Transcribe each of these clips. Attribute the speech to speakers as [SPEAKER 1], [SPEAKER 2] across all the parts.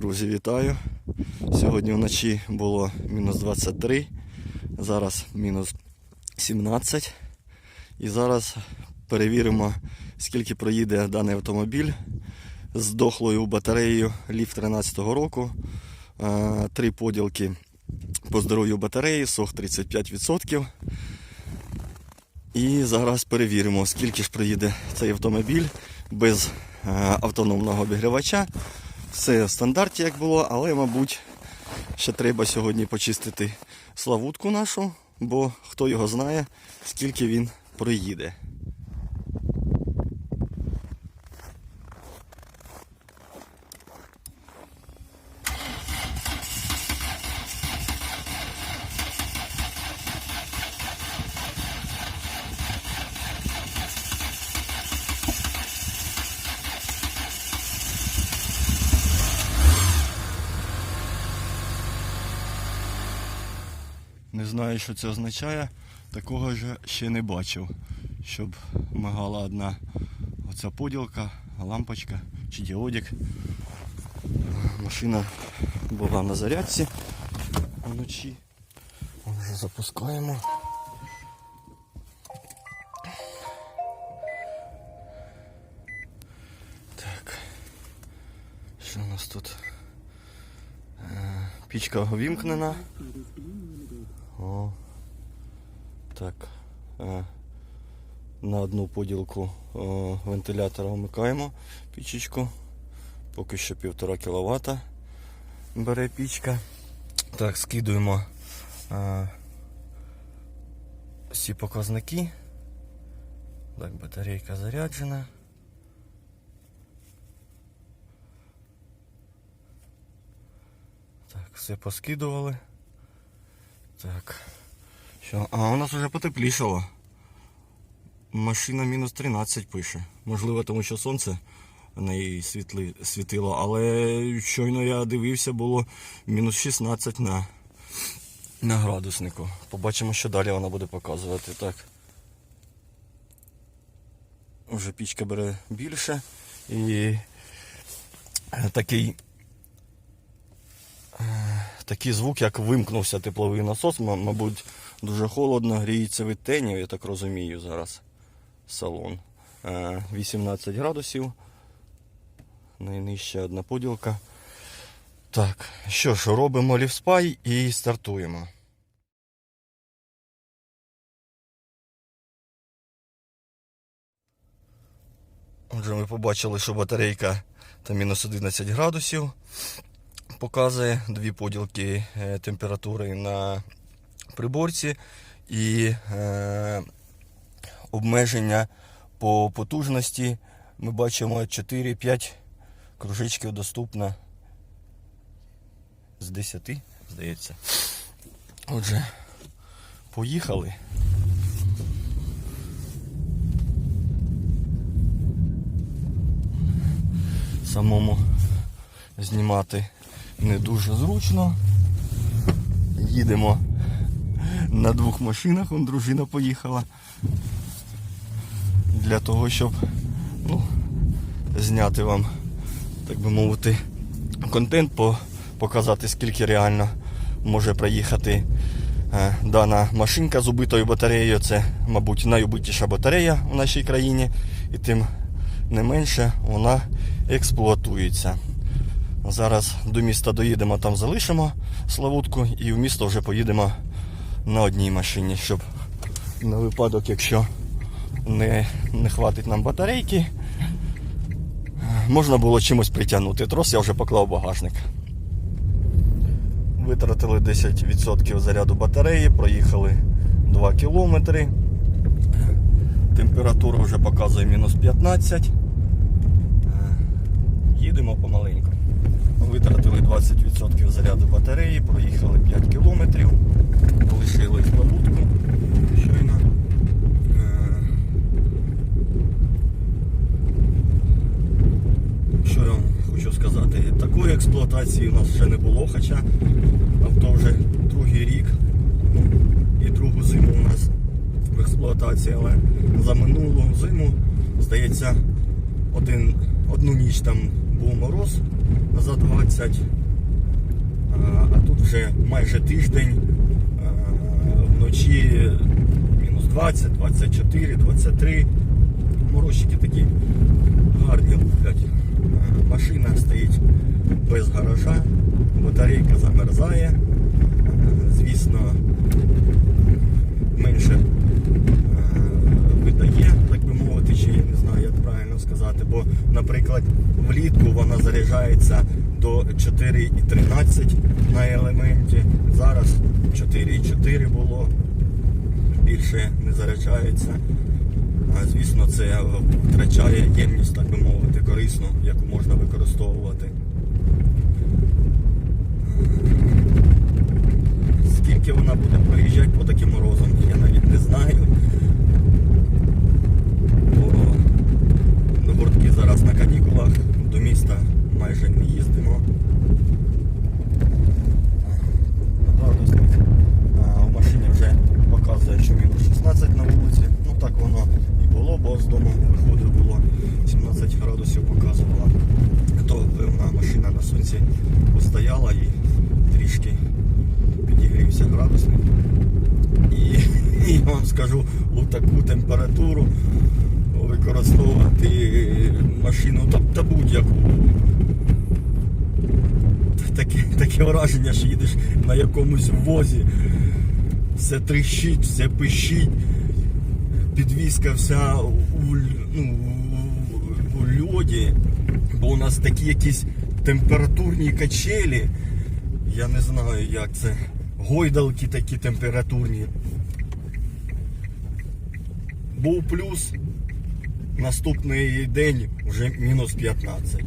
[SPEAKER 1] Друзі, вітаю! Сьогодні вночі було мінус 23, зараз мінус 17. І зараз перевіримо, скільки проїде даний автомобіль з дохлою батареєю Ліф 13 року. Е, Три поділки по здоров'ю батареї, сох 35%. І зараз перевіримо, скільки ж проїде цей автомобіль без е, автономного обігрівача. Все в стандарті, як було, але, мабуть, ще треба сьогодні почистити славутку нашу, бо хто його знає, скільки він проїде. Не знаю, що це означає. Такого ж ще не бачив, щоб мигала одна оця поділка, лампочка чи діодик. Машина була на зарядці вночі. Вже запускаємо. Так. Що у нас тут? Е, Пічка вимкнена. О, так. Е, на одну поділку вентилятора вмикаємо пічечку. Поки що 1,5 кВт бере пічка. Так, скидуємо е, всі показники. Так, батарейка заряджена. Так, все поскидували. Так. Що? А, у нас вже потеплішало. Машина мінус 13 пише. Можливо, тому що сонце на неї світли, світило, але щойно я дивився, було мінус 16 на, на градуснику. Побачимо, що далі вона буде показувати. Так. Вже пічка бере більше і е, такий такий звук, як вимкнувся тепловий насос, мабуть, дуже холодно, гріється від тенів, я так розумію, зараз салон. Е, 18 градусів. Найнижча одна поділка. Так, що ж, робимо лівспай і стартуємо. Отже, ми побачили, що батарейка там мінус 11 градусів показує дві поділки е, температури на приборці і е, обмеження по потужності. Ми бачимо 4-5 кружечків доступно з 10, здається. Отже, поїхали. Самому знімати не дуже зручно. Їдемо на двох машинах, он дружина поїхала. Для того, щоб ну, зняти вам, так би мовити, контент, по, показати, скільки реально може проїхати е, дана машинка з убитою батареєю. Це, мабуть, найубитіша батарея у нашій країні. І тим не менше вона експлуатується. Зараз до міста доїдемо, там залишимо Славутку і в місто вже поїдемо на одній машині, щоб на випадок, якщо не, не хватить нам батарейки, можна було чимось притягнути. Трос я вже поклав багажник. Витратили 10% заряду батареї, проїхали 2 кілометри. Температура вже показує мінус 15. Їдемо помаленьку. Витратили 20% заряду батареї, проїхали 5 кілометрів, лишили Славутку щойно. Е, Що я вам хочу сказати? Такої експлуатації у хоча авто вже другий рік ну, і другу зиму у нас в експлуатації, але за минулу зиму, здається, один, одну ніч там був мороз, за 20. А, а тут вже майже тиждень вночі мінус 20, 24, 23. Морозчики такі гарні луплять. Машина стоїть без гаража, батарейка замерзає. Звісно, менше е, видає, так би мовити, чи не знаю, як правильно сказати. Бо, наприклад, влітку вона заряджається до 4,13 на елементі. Зараз 4,4 було, більше не заряджається. А звісно, це втрачає ємність, так би мовити, корисну, яку можна використовувати. Скільки вона буде проїжджати по таким морозам, я навіть не знаю. Бо ну, гуртки зараз на канікулах, до міста майже не їздимо. А, В машині вже показує, що мінус 16 на вулиці. Ну так воно і було, бо з дому виходив було 17 градусів показувала. То певна машина на сонці постояла і трішки підігрівся градусник. І, я вам скажу, у таку температуру використовувати машину та, будь-яку. Таке, таке враження, що їдеш на якомусь возі. Все тріщить, все пищить. Підвізка вся у, ну, у льоді. Бо у нас такі якісь температурні качелі. Я не знаю, як це. Гойдалки такі температурні. Був плюс, наступний день вже мінус 15.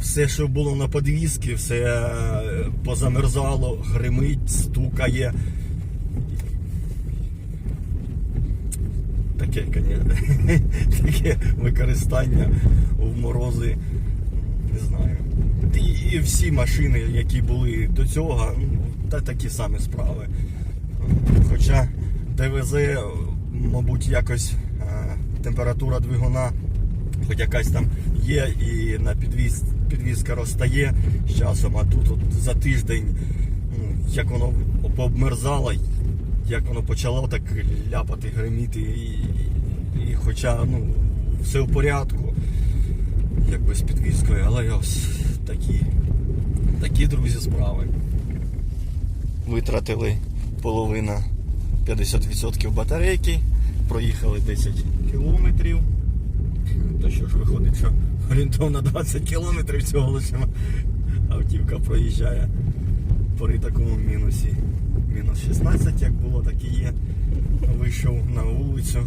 [SPEAKER 1] Все, що було на подвізці, все е, позамерзало, гримить, стукає. Таке, конечно, таке використання в морози, не знаю. І, всі машини, які були до цього, ну, та такі самі справи. Хоча ДВЗ, мабуть, якось е, температура двигуна, хоч якась там є, і на підвіз, підвізка розстає з часом, а тут от за тиждень, ну, як воно пообмерзало, як воно почало так ляпати, гриміти, і, і хоча ну, все в порядку, якби з підвіскою, але ось такі, такі друзі справи. Витратили половина 50% батарейки, проїхали 10 кілометрів. То що ж виходить, що орієнтовно 20 кілометрів цього лише автівка проїжджає при такому мінусі. Мінус 16, як було, так і є. Вийшов на вулицю,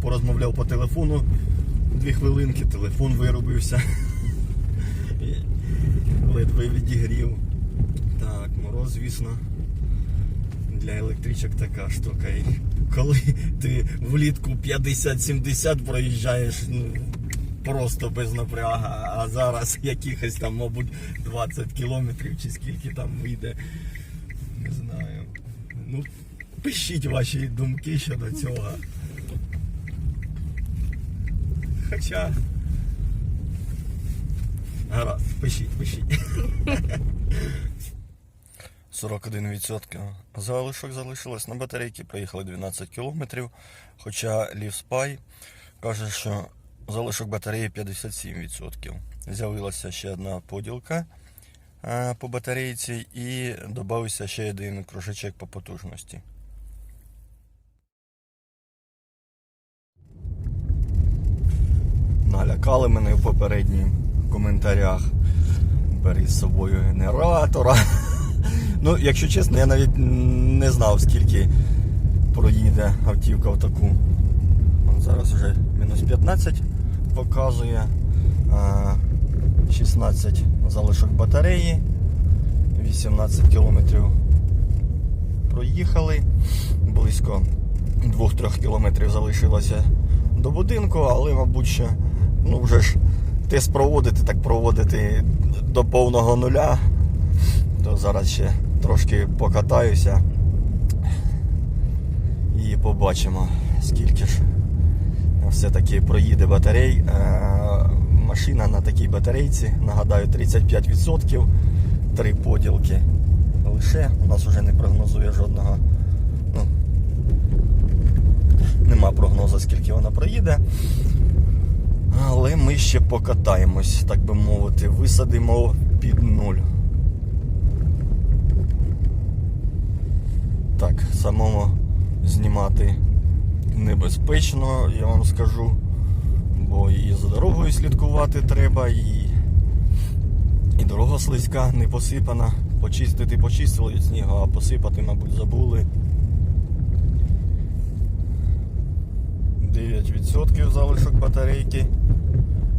[SPEAKER 1] порозмовляв по телефону дві хвилинки, телефон вирубився. І Ледве відігрів. Так, мороз, звісно, для електричок така штука. І коли ти влітку 50-70 проїжджаєш, ну, просто без напряга, а зараз якихось там, мабуть, 20 кілометрів чи скільки там вийде. Не знаю. Ну, пишіть ваші думки щодо цього. Хоча. Гаразд, пишіть, пишіть. 41% залишок залишилось на батарейці, проїхали 12 кілометрів. Хоча Лівспай каже, що залишок батареї 57%. З'явилася ще одна поділка е, по батарейці і додався ще один кружечок по потужності. Налякали мене в попередніх коментарях. Бери з собою генератора. Ну, якщо чесно, я навіть не знав, скільки проїде автівка в таку. Зараз вже мінус 15 показує. 16 залишок батареї. 18 кілометрів проїхали. Близько 2-3 кілометрів залишилося до будинку, але, мабуть, ще ну, вже ж тест проводити, так проводити до повного нуля. То зараз ще трошки покатаюся і побачимо, скільки ж все-таки проїде батарей. Е, машина на такій батарейці. Нагадаю, 35%, три поділки. Лише у нас вже не прогнозує жодного. Ну, нема прогнозу, скільки вона проїде. Але ми ще покатаємось, так би мовити, висадимо під нуль. Так, самому знімати небезпечно, я вам скажу. Бо і за дорогою слідкувати треба, і, і дорога слизька, не посипана. Почистити почистили від снігу, а посипати, мабуть, забули. 9% залишок батарейки.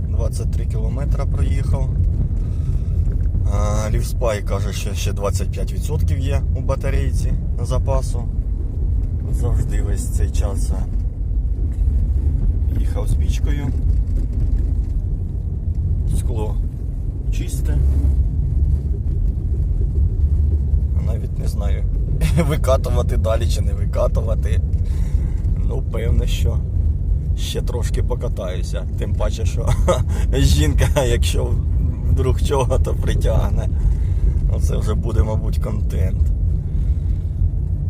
[SPEAKER 1] 23 кілометра проїхав. Лівспай каже, що ще 25% є у батарейці запасу. Завжди весь цей час їхав з пічкою. Скло чисте. Навіть не знаю, викатувати далі чи не викатувати. Ну, певне, що ще трошки покатаюся. Тим паче, що жінка, якщо вдруг чого, то притягне. Оце вже буде, мабуть, контент.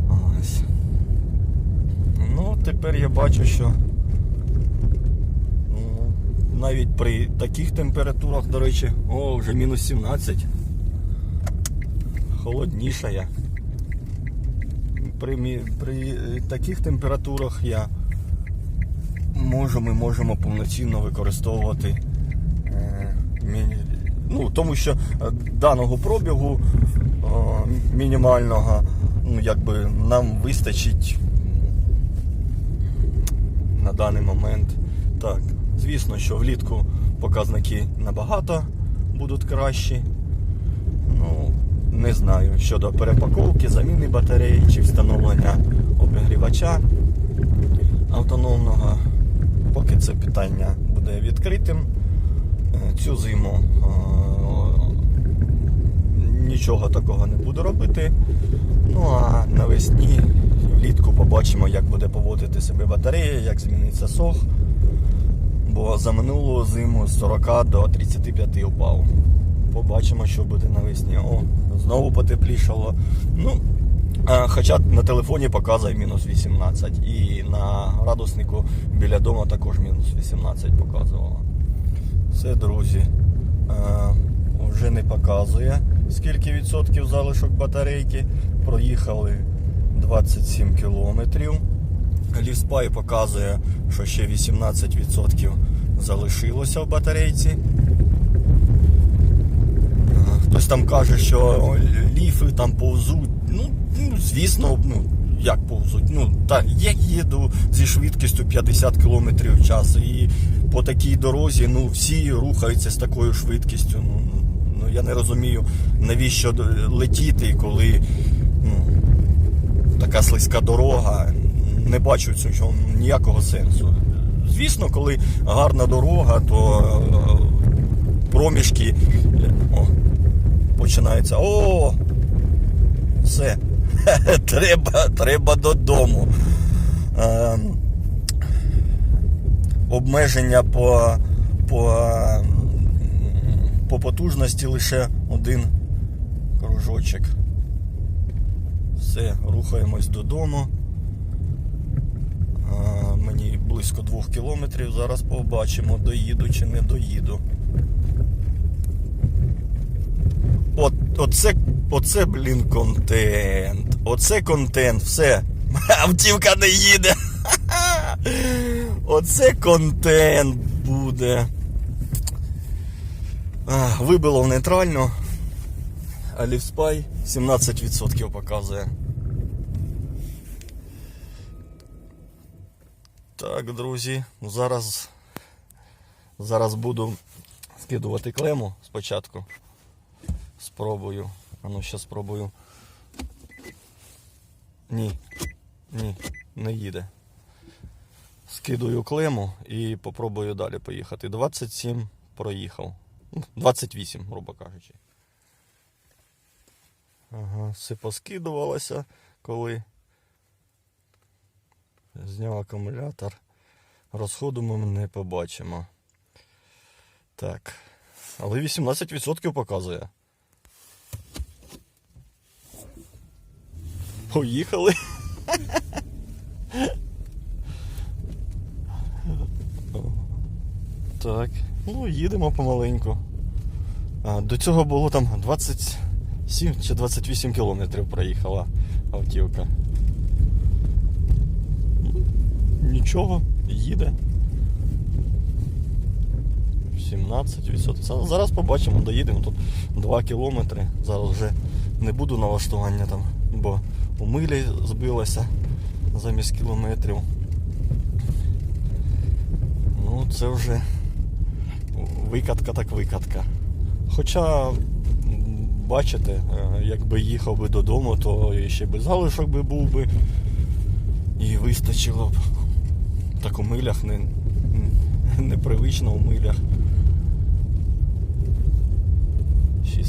[SPEAKER 1] Ось. Ну, тепер я бачу, що ну, навіть при таких температурах, до речі, о, вже мінус 17. Холоднішає. При, при е, таких температурах я можу, ми можемо повноцінно використовувати е, ну, тому що е, даного пробігу е, мінімального ну, якби нам вистачить на даний момент. Так, звісно, що влітку показники набагато будуть кращі. Ну, не знаю щодо перепаковки, заміни батареї чи встановлення обігрівача автономного. Поки це питання буде відкритим. Е, Цю зиму е, нічого такого не буду робити. Ну а навесні, влітку побачимо, як буде поводити себе батарея, як зміниться сох. Бо за минулу зиму з 40 до 35 упав. Побачимо, що буде навесні. О, знову потеплішало. Ну, хоча на телефоні показує мінус 18. І на градуснику біля дому також мінус 18 показувало. Все, друзі. е, Вже не показує скільки відсотків залишок батарейки. Проїхали 27 кілометрів. Лівспай показує, що ще 18% залишилося в батарейці. Хтось там каже, що ліфи там повзуть. Ну, ну звісно, ну як повзуть. Ну, так, я їду зі швидкістю 50 км в час. І по такій дорозі ну, всі рухаються з такою швидкістю. Ну, ну я не розумію, навіщо летіти, коли ну, така слизька дорога. Не бачу цього ніякого сенсу. Звісно, коли гарна дорога, то е, проміжки е, о, Все. треба, треба додому. Е, обмеження по, по, по потужності лише один кружочок. Все, рухаємось додому. А, Мені близько двох кілометрів. Зараз побачимо, доїду чи не доїду. От, оце, оце, блін, контент. Оце контент, все. Автівка не їде. Оце контент буде. Вибило в нейтральну. А Лівспай 17% показує. Так, друзі, зараз, зараз буду скидувати клему спочатку. Спробую. А ну ще спробую. Ні, ні, не їде. Скидую клему і попробую далі поїхати. 27 проїхав. Ну, 28, грубо кажучи. Ага, все поскидувалося, коли зняв акумулятор. Розходу ми не побачимо. Так. Але 18% показує. Поїхали. Так, ну їдемо помаленьку. А, до цього було там 27 чи 28 кілометрів проїхала автівка. Ну, Нічого, їде. 17%. Зараз побачимо, доїдемо тут 2 кілометри. Зараз вже не буду налаштування там, бо у милі збилося замість кілометрів. Ну, це вже викатка так викатка. Хоча, бачите, е, якби їхав би додому, то ще би залишок би був би і вистачило б. Так у милях не, непривично у милях.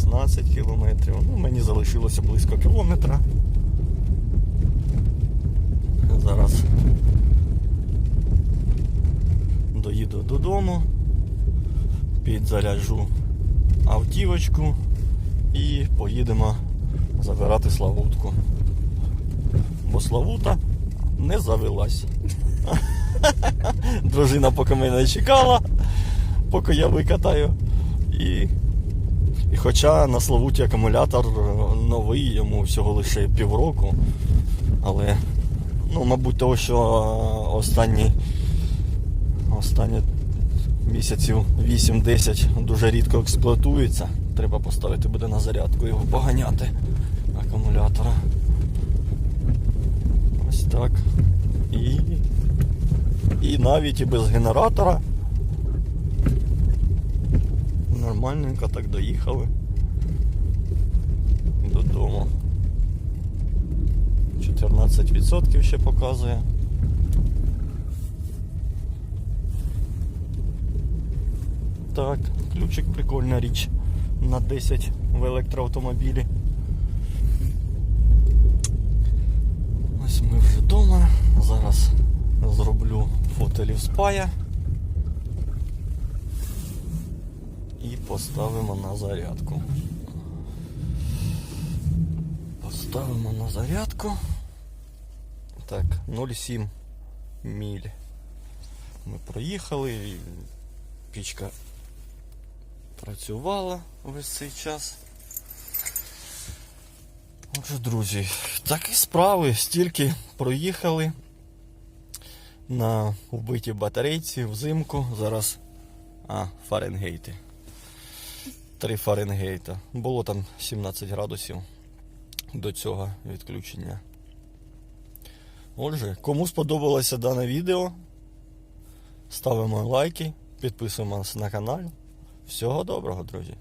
[SPEAKER 1] 16 кілометрів. Ну, мені залишилося близько кілометра. Зараз доїду додому, підзаряджу автівочку і поїдемо забирати Славутку. Бо Славута не завелась. Дружина поки мене чекала, поки я викатаю. І, і хоча на Славуті акумулятор новий, йому всього лише півроку, але, ну, мабуть, того, що останні, останні місяців 8-10 дуже рідко експлуатується. Треба поставити буде на зарядку його поганяти акумулятора. Ось так. І, і навіть і без генератора. Нормальненько так доїхали додому. 14% ще показує. Так, ключик прикольна річ на 10 в електроавтомобілі. Ось ми вже вдома. Зараз зроблю фото лівспая і поставимо на зарядку. Поставимо на зарядку. Так, 0,7 міль. Ми проїхали, пічка працювала весь цей час. Отже, друзі, такі справи, стільки проїхали на вбитій батарейці взимку. Зараз. А, Фаренгейти. 3 Фаренгейта. Було там 17 градусів до цього відключення. Отже, кому сподобалося дане відео, ставимо лайки, підписуємося на канал. Всього доброго, друзі!